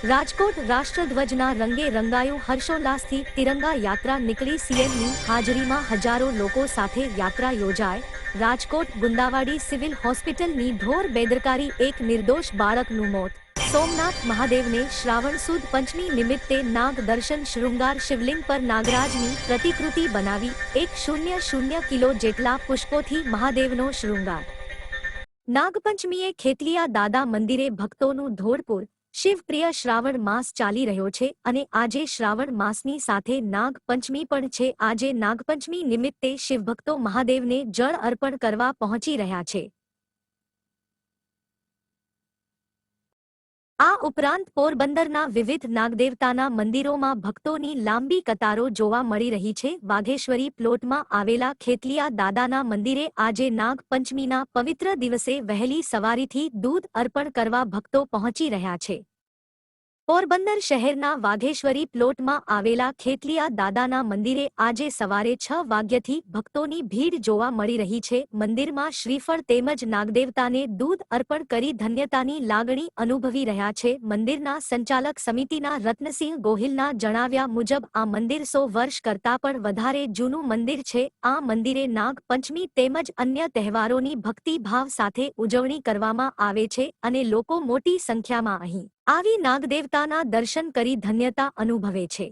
રાજકોટ રાષ્ટ્રધ્વજના રંગે રંગાયો હર્ષોલ્લાસથી તિરંગા યાત્રા નીકળી સીએમની હાજરીમાં હજારો લોકો સાથે યાત્રા યોજાય. રાજકોટ ગુંદાવાડી સિવિલ હોસ્પિટલની ઢોર બેદરકારી એક નિર્દોષ બાળકનું મોત. સોમનાથ મહાદેવને શ્રાવણ સુદ પંચમી નિમિત્તે નાગ દર્શન શૃંગાર શિવલિંગ પર નાગરાજની પ્રતિકૃતિ બનાવી એક શૂન્ય શૂન્ય કિલો જેટલા પુષ્પોથી મહાદેવનો શૃંગાર. નાગપંચમીએ ખેતલિયા દાદા મંદિરે ભક્તોનું ધોળપુર શિવપ્રિય શ્રાવણ માસ ચાલી રહ્યો છે અને આજે શ્રાવણ માસની સાથે નાગ પંચમી પણ છે. આજે નાગપંચમી નિમિત્તે શિવભક્તો મહાદેવને જળ અર્પણ કરવા પહોંચી રહ્યા છે. આ ઉપરાંત પોરબંદરના વિવિધ નાગદેવતાના મંદિરોમાં ભક્તોની લાંબી કતારો જોવા મળી રહી છે. વાઘેશ્વરી પ્લોટમાં આવેલા ખેતલિયા દાદાના મંદિરે આજે નાગ પંચમીના પવિત્ર દિવસે વહેલી સવારીથી દૂધ અર્પણ કરવા ભક્તો પહોંચી રહ્યા છે. પોરબંદર શહેરના વાઘેશ્વરી પ્લોટમાં આવેલા ખેતલિયા દાદાના મંદિરે આજે સવારે છ વાગ્યાથી ભક્તોની ભીડ જોવા મળી રહી છે. મંદિરમાં શ્રીફળ તેમજ નાગદેવતાને દૂધ અર્પણ કરી ધન્યતાની લાગણી અનુભવી રહ્યા છે. મંદિરના સંચાલક સમિતિના રત્નસિંહ ગોહિલના જણાવ્યા મુજબ, આ મંદિર સો વર્ષ કરતાં પણ વધારે જૂનું મંદિર છે. આ મંદિરે નાગ પંચમી તેમજ અન્ય તહેવારોની ભક્તિભાવ સાથે ઉજવણી કરવામાં આવે છે અને લોકો મોટી સંખ્યામાં અહીં આવી નાગદેવતાના દર્શન કરી ધન્યતા અનુભવે છે.